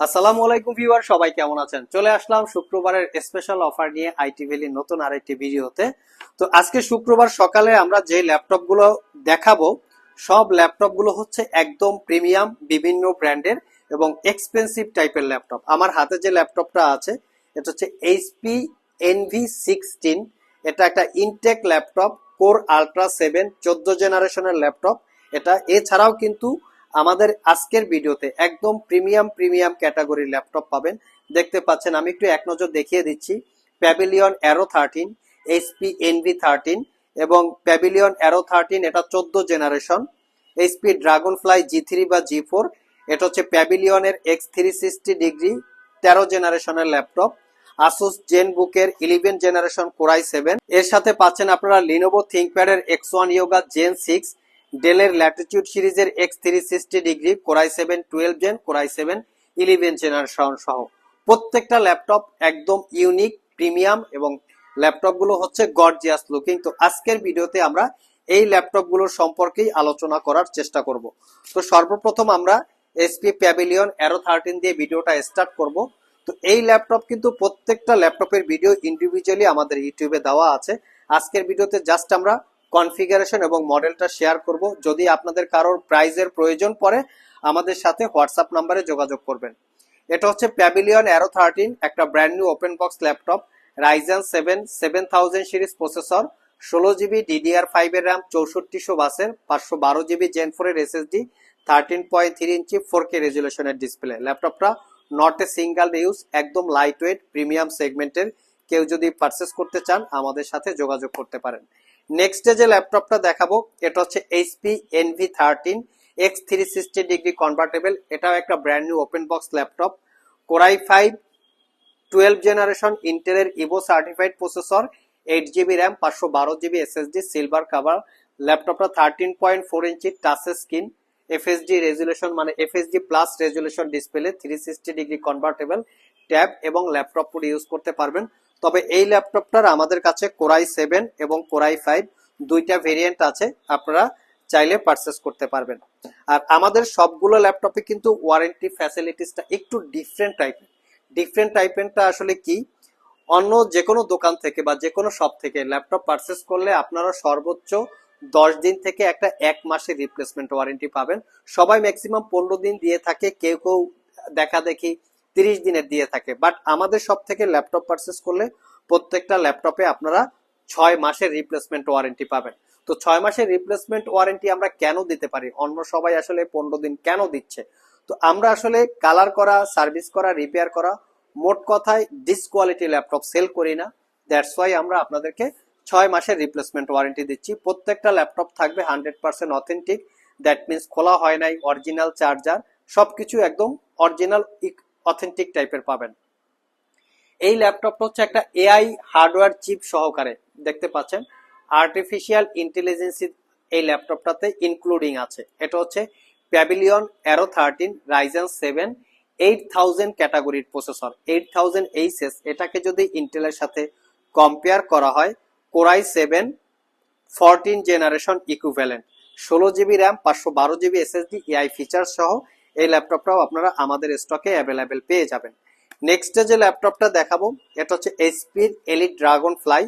আসসালামু আলাইকুম ভিউয়ার, সবাই কেমন আছেন? চলে আসলাম শুক্রবারের স্পেশাল অফার নিয়ে আইটি ভ্যালি নতুন আরেকটি ভিডিওতে তো। আজকে শুক্রবার সকালে আমরা যে ল্যাপটপগুলো দেখাবো, সব ল্যাপটপগুলো হচ্ছে একদম প্রিমিয়াম বিভিন্ন ব্র্যান্ডের এবং এক্সপেন্সিভ টাইপের ল্যাপটপ আমার হাতে যে ল্যাপটপটা আছে, এটা হচ্ছে এইচপি এনভি সিক্সটিন এটা একটা Intel laptop core ultra seven চোদ্দ জেনারেশনের ল্যাপটপ এটা এছাড়াও কিন্তু আমাদের আজকের ভিডিওতে একদম প্রিমিয়াম প্রিমিয়াম ক্যাটাগরির ল্যাপটপ পাবেন। দেখতে পাচ্ছেন, আমি একটু এক নজর দেখিয়ে দিচ্ছি। Pavilion Aero thirteen HP Envy thirteen এবং প্যাভিলিয়ন অ্যারো থার্টিন এটা চোদ্দ generation HP Dragonfly G three বা জি ফোর এটা হচ্ছে প্যাভিলিয়নের এক্স থ্রি সিক্সটি ডিগ্রি তেরো জেনারেশনের ল্যাপটপ। আসুস জেন বুকের eleven generation core i seven এর সাথে পাচ্ছেন আপনারা Lenovo থিঙ্কপ্যাডের X one Yoga Gen six ডেলের Latitude series x three sixty degree core i seven twelve Gen core i seven eleven generation সহ। প্রত্যেকটা ল্যাপটপ একদম unique premium এবং ল্যাপটপগুলো হচ্ছে গর্জিয়াস লুকিং তো আজকের ভিডিওতে আমরা এই ল্যাপটপগুলোর সম্পর্কেই আলোচনা করার চেষ্টা করব। তো সর্বপ্রথম আমরা এসপি প্যাভিলিয়ন অ্যারো থার্টিন দিয়ে ভিডিওটা স্টার্ট করব। তো এই ল্যাপটপ কিন্তু প্রত্যেকটা ল্যাপটপের ভিডিও ইন্ডিভিজুয়ালি আমাদের ইউটিউবে দেওয়া আছে। আজকের ভিডিওতে জাস্ট আমরা কনফিগারেশন এবং মডেলটা শেয়ার করব। যদি আপনাদের কারোর প্রাইজের প্রয়োজন পড়ে, আমাদের সাথে হোয়াটসঅ্যাপ নাম্বারে যোগাযোগ করবেন। এটা হচ্ছে প্যাভিলিয়ন অ্যারো থার্টিন একটা brand new open box laptop Ryzen seven seven thousand series processor ষোলো জিবি ডিডিআর ফাইভের র্যাম চৌষট্টিশো বাসের, পাঁচশো বারো জিবি জেন ফোরের SSD thirteen point three inch four K রেজুলেশনের display ল্যাপটপটা নট এ সিঙ্গেল ইউজ একদম লাইট ওয়েট প্রিমিয়াম সেগমেন্টের কেউ যদি পারচেস করতে চান, আমাদের সাথে যোগাযোগ করতে পারেন। নেক্সটে যে ল্যাপটপটা দেখাবো, এটা হচ্ছে HP Envy thirteen x three sixty degree convertible এটাও একটা brand new open box laptop. Core i five twelve generation ইন্টেলের Evo certified processor eight GB RAM পাঁচশো বারো জিবি এসএসডি সিলভার কাভার ল্যাপটপটা thirteen point four inch touch screen FSD resolution মানে FSD plus resolution display three sixty degree convertible tab এবং laptop use করতে পারবেন। তবে এই ল্যাপটপটার আমাদের কাছে কোরাই সেভেন এবং কোরাই ফাইভ দুইটা ভেরিয়েন্ট আছে, আপনারা চাইলে পারচেস করতে পারবেন। আর আমাদের সবগুলো ল্যাপটপে কিন্তু ওয়ারেন্টি ফ্যাসিলিটিসটা একটু ডিফারেন্ট টাইপের ডিফারেন্ট টাইপেরটা আসলে কি? অন্য যে কোনো দোকান থেকে বা যে কোনো শপ থেকে ল্যাপটপ পারচেস করলে আপনারা সর্বোচ্চ দশ দিন থেকে একটা এক মাসের রিপ্লেসমেন্ট ওয়ারেন্টি পাবেন। সবাই ম্যাক্সিমাম পনেরো দিন দিয়ে থাকে, কেউ কেউ দেখা দেখি তিরিশ দিনের দিয়ে থাকে। বাট আমাদের সব থেকে ল্যাপটপ পারচেস করলে প্রত্যেকটা ল্যাপটপে আপনারা ছয় মাসের রিপ্লেসমেন্ট ওয়ারেন্টি পাবেন। তো ছয় মাসের রিপ্লেসমেন্ট ওয়ারেন্টি আমরা কেন দিতে পারি? অন্য সবাই আসলে পনেরো দিন কেন দিচ্ছে? তো আমরা আসলে কালার করা সার্ভিস করা রিপেয়ার করা মোট কথায় ডিসকোয়ালিটি ল্যাপটপ সেল করি না। দ্যাটস ওয়াই আমরা আপনাদেরকে ছয় মাসের রিপ্লেসমেন্ট ওয়ারেন্টি দিচ্ছি। প্রত্যেকটা ল্যাপটপ থাকবে hundred percent authentic that means খোলা হয় নাই অরিজিনাল চার্জার সবকিছু একদম অরিজিনাল অথেন্টিক টাইপের পাবেন। এই ল্যাপটপটা হচ্ছে একটা এআই হার্ডওয়্যার চিপ সহকারে, দেখতে পাচ্ছেন? আর্টিফিশিয়াল ইন্টেলিজেন্সি এই ল্যাপটপটাতে ইনক্লুডিং আছে। এটা হচ্ছে Pavilion Aero thirteen Ryzen seven eight thousand ক্যাটাগরির প্রসেসর এইট থাউজেন্ড এইচএস এটাকে যদি ইন্টেলের সাথে কম্পেয়ার করা হয় core i seven fourteen generation equivalent ষোলো জিবি র্যাম পাঁচশো বারো জিবি এসএসডি এআই ফিচার সহ এই ল্যাপটপটাও আপনারা আমাদের স্টকে অ্যাভেলেবেল পেয়ে যাবেন। নেক্সটে যে ল্যাপটপটা দেখাবো, এটা হচ্ছে এইচপির এলিট ড্রাগন ফ্লাই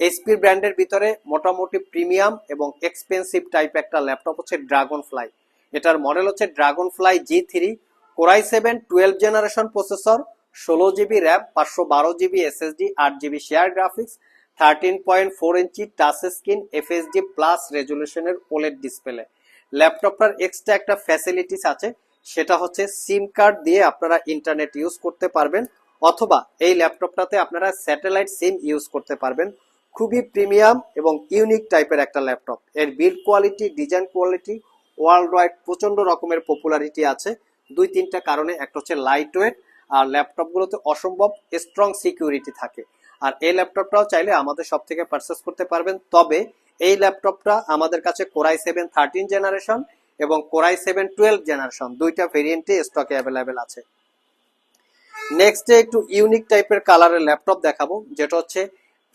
এইচপির ব্র্যান্ডের ভিতরে মোটামুটি প্রিমিয়াম এবং এক্সপেন্সিভ টাইপ একটা ল্যাপটপ হচ্ছে ড্রাগন ফ্লাই এটার মডেল হচ্ছে Dragonfly G three core i seven twelve generation processor ষোলো জিবি র্যাম পাঁচশো বারো জিবি এসএসডি আট GB share graphics thirteen point four inch touch screen FSD plus রেজুলেশনের OLED display ল্যাপটপটার extra একটা facilities আছে সেটা হচ্ছে সিম কার্ড দিয়ে আপনারা ইন্টারনেট ইউজ করতে পারবেন, অথবা এই ল্যাপটপটাতে আপনারা স্যাটেলাইট সিম ইউজ করতে পারবেন। খুবই প্রিমিয়াম এবং ইউনিক টাইপের একটা ল্যাপটপ এর build quality design quality worldwide প্রচণ্ড রকমের পপুলারিটি আছে। দুই তিনটা কারণে, একটা হচ্ছে লাইট ওয়েট আর ল্যাপটপগুলোতে অসম্ভব স্ট্রং সিকিউরিটি থাকে। আর এই ল্যাপটপটাও চাইলে আমাদের সব থেকে পারচেস করতে পারবেন। তবে এই ল্যাপটপটা আমাদের কাছে core i seven thirteen generation এবং core i seven twelve generation দুইটা ভেরিয়েন্টে স্টকে অ্যাভেলেবেল আছে। নেক্সটে একটু ইউনিক টাইপের কালারের ল্যাপটপ দেখাবো, যেটা হচ্ছে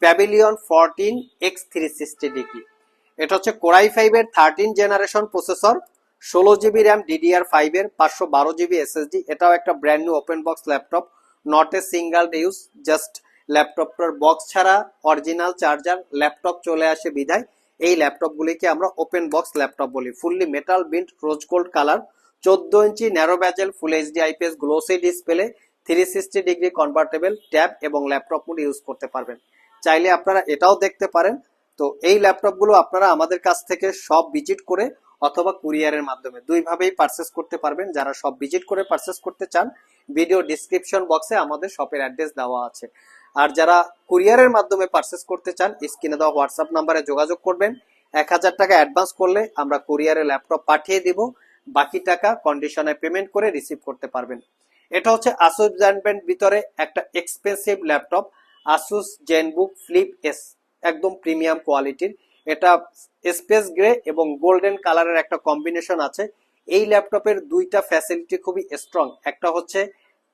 Pavilion fourteen x three sixty degree এটা হচ্ছে কোরাই ফাইভের থার্টিন জেনারেশন প্রসেসর ষোলো জিবি র্যাম ডিডিআর ফাইভের পাঁচশো বারো জিবি এসএসডি এটাও একটা brand new open box laptop not a single use just ল্যাপটপটার box ছাড়া অরিজিনাল চার্জার ল্যাপটপ চলে আসে বিধায় এই ল্যাপটপগুলিকে আমরা ওপেন বক্স ল্যাপটপ বলি। Fully metal built rose gold colour চোদ্দ inch narrow bezel full HD IPS glossy display three sixty degree convertible tab এবং ল্যাপটপ মোড ইউজ করতে পারবেন। চাইলে আপনারা এটাও দেখতে পারেন। তো এই ল্যাপটপগুলো আপনারা আমাদের কাছ থেকে সব ভিজিট করে অথবা কুরিয়ারের মাধ্যমে দুইভাবেই পারচেস করতে পারবেন। যারা সব ভিজিট করে পারচেস করতে চান ভিডিও ডিসক্রিপশন বক্সে আমাদের শপের অ্যাড্রেস দেওয়া আছে। আর যারা কুরিয়ারের মাধ্যমে পারচেস করতে চান স্ক্রিনে দেওয়া হোয়াটসঅ্যাপ নাম্বারে যোগাযোগ করবেন। এক হাজার টাকা অ্যাডভান্স করলে আমরা কুরিয়ারে ল্যাপটপ পাঠিয়ে দিব। বাকি টাকা কন্ডিশনে পেমেন্ট করে রিসিভ করতে পারবেন। এটা হচ্ছে আসুস ব্র্যান্ডের ভিতরে একটা expensive laptop Asus Zenbook Flip S একদম প্রিমিয়াম কোয়ালিটির এটা স্পেস গ্রে এবং গোল্ডেন কালারের একটা কম্বিনেশন আছে। এই ল্যাপটপের দুইটা ফ্যাসিলিটি খুবই স্ট্রং একটা হচ্ছে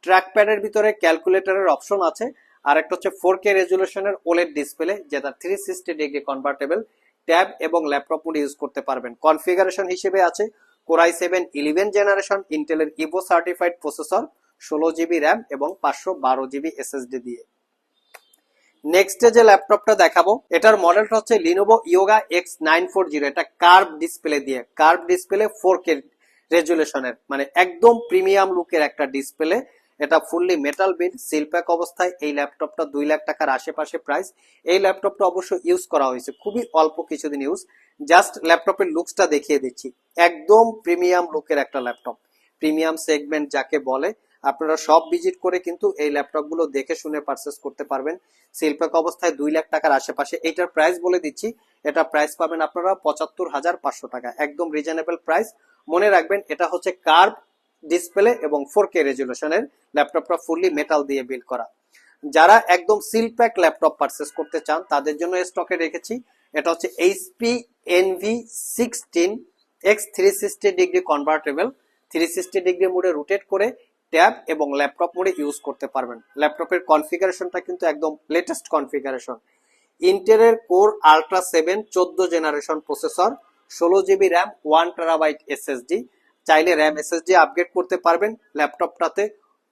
ট্র্যাক প্যাডের ভিতরে ক্যালকুলেটরের অপশন আছে আর একটা হচ্ছে ফোর কে রেজুলেশনের ওলেড ডিসপ্লে, যেটা three sixty degree convertible tab এবং ল্যাপটপ মোড ইউজ করতে পারবেন। কনফিগারেশন হিসেবে আছে core i seven eleven generation ইন্টেলের ইভো সার্টিফাইড প্রসেসর ষোলো জিবি র্যাম এবং পাঁচশো বারো জিবি এসএসডি দিয়ে। নেক্সট যে ল্যাপটপটা দেখাবো, এটার মডেলটা হচ্ছে Lenovo Yoga X nine four zero এটা কার্ভ ডিসপ্লে দিয়ে। কার্ভ ডিসপ্লে ফোর কে রেজুলেশনের মানে একদম প্রিমিয়াম লুকের একটা ডিসপ্লে এটা ফুললি মেটাল বিল সিলপ্যাক অবস্থায়, এই ল্যাপটপটা দুই লাখ টাকার আশেপাশে প্রাইস এই ল্যাপটপটা অবশ্য ইউজ করা হয়েছে, খুবই অল্প কিছুদিন ইউজ জাস্ট ল্যাপটপের লুকসটা দেখিয়ে দিচ্ছি। একদম প্রিমিয়াম লুকের একটা ল্যাপটপ প্রিমিয়াম সেগমেন্ট যাকে বলে, আপনারা সব ভিজিট করে কিন্তু এই ল্যাপটপগুলো দেখে শুনে পারচেস করতে পারবেন। শিল্পক অবস্থায় দুই লাখ টাকার আশেপাশে। এইটার প্রাইস বলে দিচ্ছি, এটা প্রাইস পাবেন আপনারা পঁচাত্তর হাজার পাঁচশো টাকা। একদম রিজনেবল প্রাইস মনে রাখবেন, এটা হচ্ছে কার্ভ ডিসপ্লে এবং ফোর কে রেজুলেশনের ল্যাপটপটা ফুললি মেটাল দিয়ে বিল্ড করা। যারা একদম সিল প্যাক ল্যাপটপ পারচেস করতে চান, তাদের জন্য স্টকে রেখেছি। এটা হচ্ছে HP Envy sixteen x three sixty degree convertible three sixty degree মোডে রোটেট করে ট্যাব এবং ল্যাপটপ মোডে ইউজ করতে পারবেন। ল্যাপটপের কনফিগারেশনটা কিন্তু একদম লেটেস্ট কনফিগারেশন ইন্টেলের কোর আলট্রা সেভেন চোদ্দ জেনারেশন প্রসেসর ষোলো GB RAM one terabyte SSD চাইলে র্যাম এসএসডি আপগ্রেড করতে পারবেন। ল্যাপটপটাতে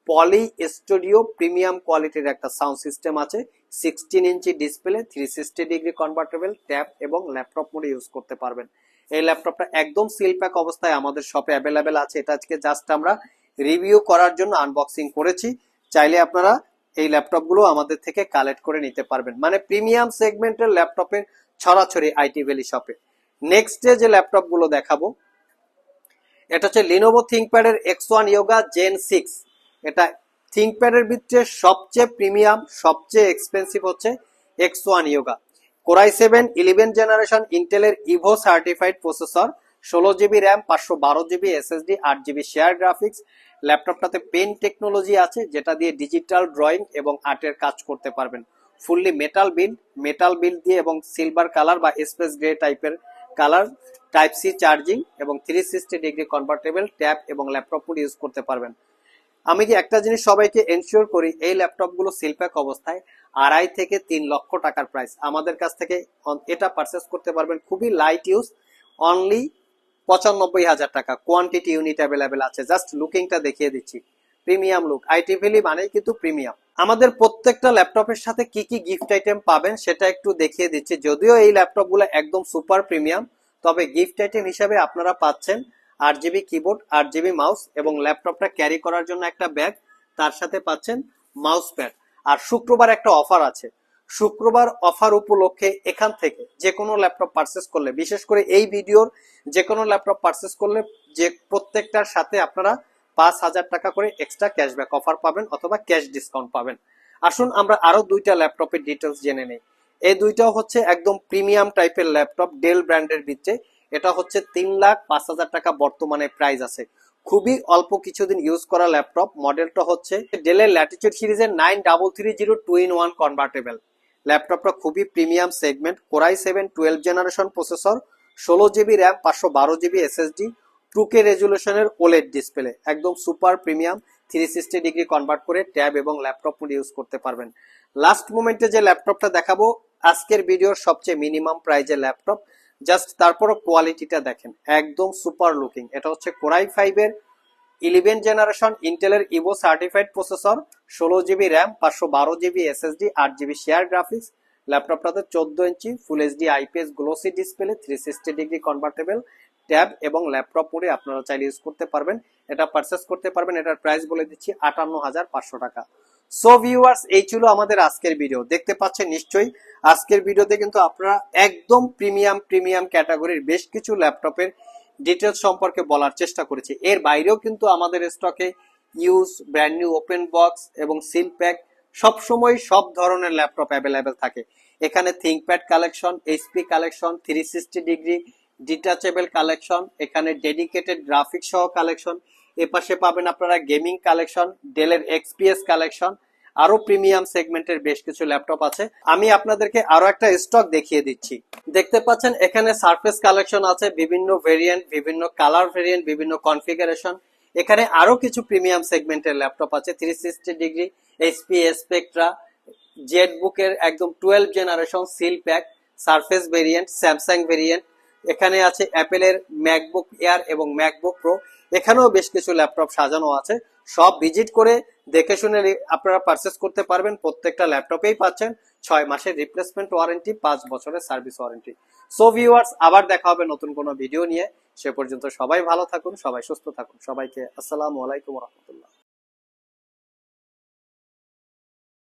পলি স্টুডিও প্রিমিয়াম কোয়ালিটির একটা সাউন্ড সিস্টেম আছে। Sixteen inch display three sixty degree convertible tab এবং ল্যাপটপ মোডে ইউজ করতে পারবেন। এই ল্যাপটপটা একদম সিল প্যাক অবস্থায় আমাদের শপে অ্যাভেলেবেল আছে। এটা আজকে জাস্ট আমরা রিভিউ করার জন্য আনবক্সিং করেছি। চাইলে আপনারা এই ল্যাপটপগুলো আমাদের থেকে কালেক্ট করে নিতে পারবেন। মানে প্রিমিয়াম সেগমেন্টের ল্যাপটপের ছড়াছড়ি আইটি ভ্যালি শপে নেক্সট ডে যে ল্যাপটপগুলো দেখাবো এটা হচ্ছে Lenovo থিঙ্কপ্যাডের X one Yoga Gen six এটা থিঙ্কপ্যাডের ভিতরে সবচেয়ে প্রিমিয়াম সবচেয়ে এক্সপেন্সিভ হচ্ছে X one Yoga core i seven eleven generation ইন্টেলের ইভো সার্টিফাইড প্রসেসর ষোলো জিবি র্যাম পাঁচশো বারো জিবি এসএসডি আট জিবি শেয়ার গ্রাফিক্স ল্যাপটপটাতে পেন টেকনোলজি আছে, যেটা দিয়ে ডিজিটাল ড্রয়িং এবং আর্টের কাজ করতে পারবেন। Fully metal build metal build দিয়ে এবং সিলভার কালার বা space grey type colour type C charging এবং three sixty degree convertible tab এবং ল্যাপটপ মোড ইউজ করতে পারবেন। আমি কি একটা জিনিস সবাইকে এনশিওর করি, এই ল্যাপটপগুলো সিলপ্যাক অবস্থায় আড়াই থেকে তিন লক্ষ টাকার প্রাইস আমাদের কাছ থেকে এটা পারচেস করতে পারবেন খুবই লাইট ইউজ অনলি পঁচানব্বই হাজার টাকা। কোয়ান্টিটি ইউনিট অ্যাভেলেবেল আছে। জাস্ট লুকিংটা দেখিয়ে দিচ্ছি। প্রিমিয়াম লুক আইটি ভ্যালি মানেই কিন্তু প্রিমিয়াম আমাদের প্রত্যেকটা ল্যাপটপের সাথে কি কি গিফট আইটেম পাবেন সেটা একটু দেখিয়ে দিচ্ছি। যদিও এই ল্যাপটপগুলো একদম সুপার প্রিমিয়াম তবে গিফট আইটেম হিসাবে আপনারা পাচ্ছেন আট জিবি কিবোর্ড আট জিবি মাউস এবং ল্যাপটপটা ক্যারি করার জন্য একটা ব্যাগ তার সাথে পাচ্ছেন মাউস প্যাড আর শুক্রবার একটা অফার আছে। শুক্রবার অফার উপলক্ষে এখান থেকে যে কোনো ল্যাপটপ পারচেস করলে, বিশেষ করে এই ভিডিওর যে কোনো ল্যাপটপ পারচেস করলে যে প্রত্যেকটার সাথে আপনারা পাঁচ হাজার টাকা করে এক্সট্রা ক্যাশব্যাক অফার পাবেন অথবা ক্যাশ ডিসকাউন্ট পাবেন। আসুন আমরা আরও দুইটা ল্যাপটপের ডিটেলস জেনে নেই। এই দুইটাও হচ্ছে একদম প্রিমিয়াম টাইপের ল্যাপটপ ডেল ব্র্যান্ডের ভিতরে। এটা হচ্ছে তিন লাখ পাঁচ হাজার টাকা বর্তমানে প্রাইস আছে। খুবই অল্প কিছুদিন ইউজ করা ল্যাপটপ। মডেলটা হচ্ছে ডেলের ল্যাটিচিউড সিরিজের nine double three zero two in one convertible ল্যাপটপটা খুবই premium segment core i seven twelve generation processor ষোলো জিবি র্যাম পাঁচশো বারো জিবি এসএসডি টুকে রেজুলেশনের ওলেড ডিসপ্লে একদম super premium three sixty degree convert করে ট্যাব এবং ল্যাপটপ ইউজ করতে পারবেন। লাস্ট মোমেন্টে যে ল্যাপটপটা দেখাবো আজকের ভিডিওর সবচেয়ে মিনিমাম প্রাইজের ল্যাপটপ জাস্ট তারপরও কোয়ালিটিটা দেখেন, একদম সুপার লুকিং এটা হচ্ছে কোরাই ফাইভের ইলেভেন জেনারেশন ইন্টেলের ইভো সার্টিফাইড প্রসেসর ষোলো জিবি র্যাম পাঁচশো বারো জিবি এসএসডি আট জিবি শেয়ার গ্রাফিক্স ল্যাপটপটাতে চোদ্দ inch full HD IPS glossy display three sixty degree convertible tab এবং ল্যাপটপ মোডে আপনারা চাইলে ইউজ করতে পারবেন। এটা পারচেস করতে পারবেন, এটার প্রাইস বলে দিচ্ছি আটান্ন হাজার পাঁচশো টাকা। সো ভিউয়ার্স এই ছিল আমাদের আজকের ভিডিও দেখতে পাচ্ছেন নিশ্চয়ই, আজকের ভিডিওতে কিন্তু আপনারা একদম প্রিমিয়াম প্রিমিয়াম ক্যাটাগরির বেশ কিছু ল্যাপটপের ডিটেলস সম্পর্কে বলার চেষ্টা করেছি। এর বাইরেও কিন্তু আমাদের স্টকে use brand new open box এবং সিল প্যাক সবসময় সব ধরনের ল্যাপটপ অ্যাভেলেবেল থাকে। এখানে ThinkPad collection HP collection three sixty degree detachable collection এখানে ডেডিকেটেড গ্রাফিক্স সহ কালেকশন এপাশে পাবেন আপনারা গেমিং কালেকশন, ডেলের এক্সপিএস কালেকশন, আরও প্রিমিয়াম সেগমেন্টের বেশ কিছু ল্যাপটপ আছে। আমি আপনাদেরকে আরও একটা স্টক দেখিয়ে দিচ্ছি। দেখতে পাচ্ছেন, এখানে সারফেস কালেকশন আছে, বিভিন্ন ভেরিয়েন্ট বিভিন্ন কালার ভেরিয়েন্ট বিভিন্ন কনফিগারেশন এখানে আরও কিছু প্রিমিয়াম সেগমেন্টের ল্যাপটপ আছে three sixty degree HP Spectre Z বুকের একদম twelve generation seal pack Surface variant Samsung variant এখানে আছে অ্যাপেলের ম্যাকবুক এয়ার এবং ম্যাকবুক প্রো। এখানেও বেশ কিছু ল্যাপটপ সাজানো আছে। সব ভিজিট করে দেখে শুনে আপনারা পারচেস করতে পারবেন। প্রত্যেকটা ল্যাপটপেই পাচ্ছেন ছয় মাসের রিপ্লেসমেন্ট ওয়ারেন্টি পাঁচ বছরের সার্ভিস ওয়ারেন্টি সো ভিউয়ার্স আবার দেখা হবে নতুন কোনো ভিডিও নিয়ে। সে পর্যন্ত সবাই ভালো থাকুন, সবাই সুস্থ থাকুন। সবাইকে আসসালামু আলাইকুম রহমতুল্লাহ।